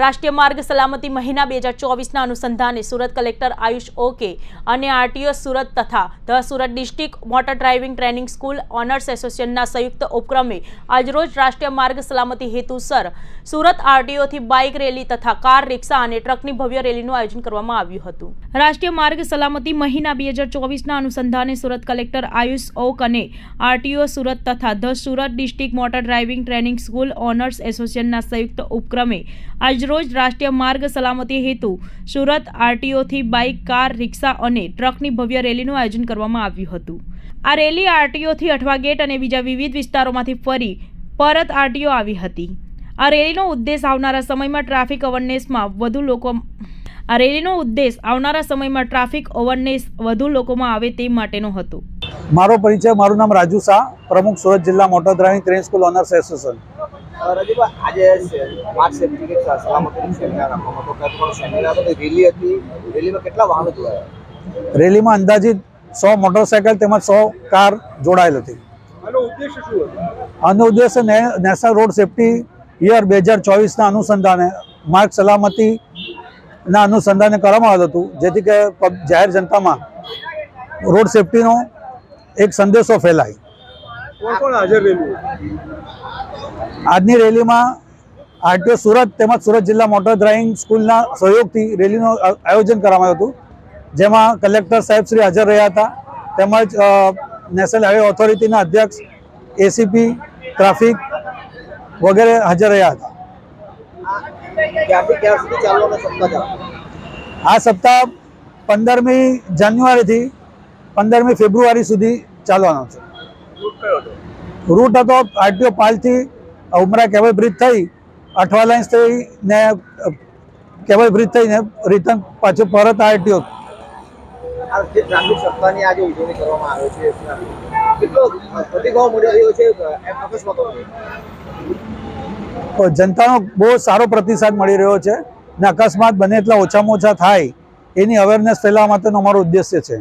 રાષ્ટ્રીય માર્ગ સલામતી મહિના બે હજાર ચોવીસના અનુસંધાને સુરત કલેક્ટર આયુષ ઓકે અને આરટીઓ સુરત તથા the Surat district motor driving training school owners એસોસિએશનના સંયુક્ત ઉપક્રમે આજરોજ રાષ્ટ્રીય માર્ગ સલામતી હેતુસર સુરત આરટીઓથી બાઇક રેલી તથા કાર, રિક્ષા અને ટ્રકની ભવ્ય રેલીનું આયોજન કરવામાં આવ્યું હતું. રાષ્ટ્રીય માર્ગ સલામતી મહિના બે હજાર ચોવીસના અનુસંધાને સુરત કલેક્ટર આયુષ ઓક અને આરટીઓ સુરત તથા the Surat district motor driving training school owners એસોસિએશનના સંયુક્ત ઉપક્રમે આજરોજ રાષ્ટ્રીય માર્ગ સલામતી હેતુ, સુરત આરટીઓથી બાઇક, કાર, રિક્ષા અને ટ્રકની ભવ્ય રેલીનું આયોજન કરવામાં આવ્યું હતું. આ રેલી આરટીઓથી અઠવા ગેટ અને બીજા વિવિધ વિસ્તારોમાંથી ફરી પરત આરટીઓ આવી હતી. આ રેલીનો ઉદ્દેશ આવનારા સમયમાં ટ્રાફિક અવેરનેસમાં વધુ લોકો આ રેલીનો ઉદ્દેશ આવનારા સમયમાં ટ્રાફિક અવેરનેસ વધુ લોકોમાં આવે તે માટેનો હતો. મારો પરિચય, મારું નામ રાજુ શાહ, પ્રમુખ સુરત જિલ્લા driving train school owners association. Rajubhai આજે માર્ચ સેફ્ટી કે સલામતીનું સેમિનાર આપવામાં. સેમિનાર હતો રેલી હતી. રેલીમાં કેટલા વાહનો જોડાયા? રેલીમાં અંદાજિત સો મોટરસાયકલ તેમજ સો કાર જોડાયેલ હતી. આનો ઉદ્દેશ નેશનલ રોડ સેફ્ટી યર બે હજાર ચોવીસના અનુસંધાને માર્ગ સલામતીના અનુસંધાને કરવામાં આવ્યું હતું. જેથી કે જાહેર જનતામાં રોડ સેફ્ટીનો એક સંદેશો ફેલાય. કોણ કોણ હાજર રહેલું આજની રેલીમાં આરટીઓ સુરત તેમજ સુરત જિલ્લા મોટર ડ્રાઇવિંગ સ્કૂલના સહયોગથી રેલીનું આયોજન કરવામાં આવ્યું હતું. જેમાં કલેક્ટર સાહેબ શ્રી હાજર રહ્યા હતા. તેમજ નેશનલ હાઈવે ઓથોરિટીના અધ્યક્ષ એસીપી ટ્રાફિક વગેરે હાજર રહ્યા હતા. આ સપ્તાહ પંદરમી જાન્યુઆરીથી પંદરમી ફેબ્રુઆરી સુધી ચાલવાનો છે. કયો હતો? રૂટ હતો આરટીઓ પાલથી ઉમરા કેબલ બ્રિજ થઈ અઠવા લાઇન્સ થઈ ને કેબલ બ્રિજ થઈને રિટર્ન પાછું પરત આરટીઓ. જનતાનો બહુ સારો પ્રતિસાદ મળી રહ્યો છે ને અકસ્માત બને એટલા ઓછામાં ઓછા થાય એની અવેરનેસ ફેલાવવા માટેનો અમારો ઉદ્દેશ્ય છે.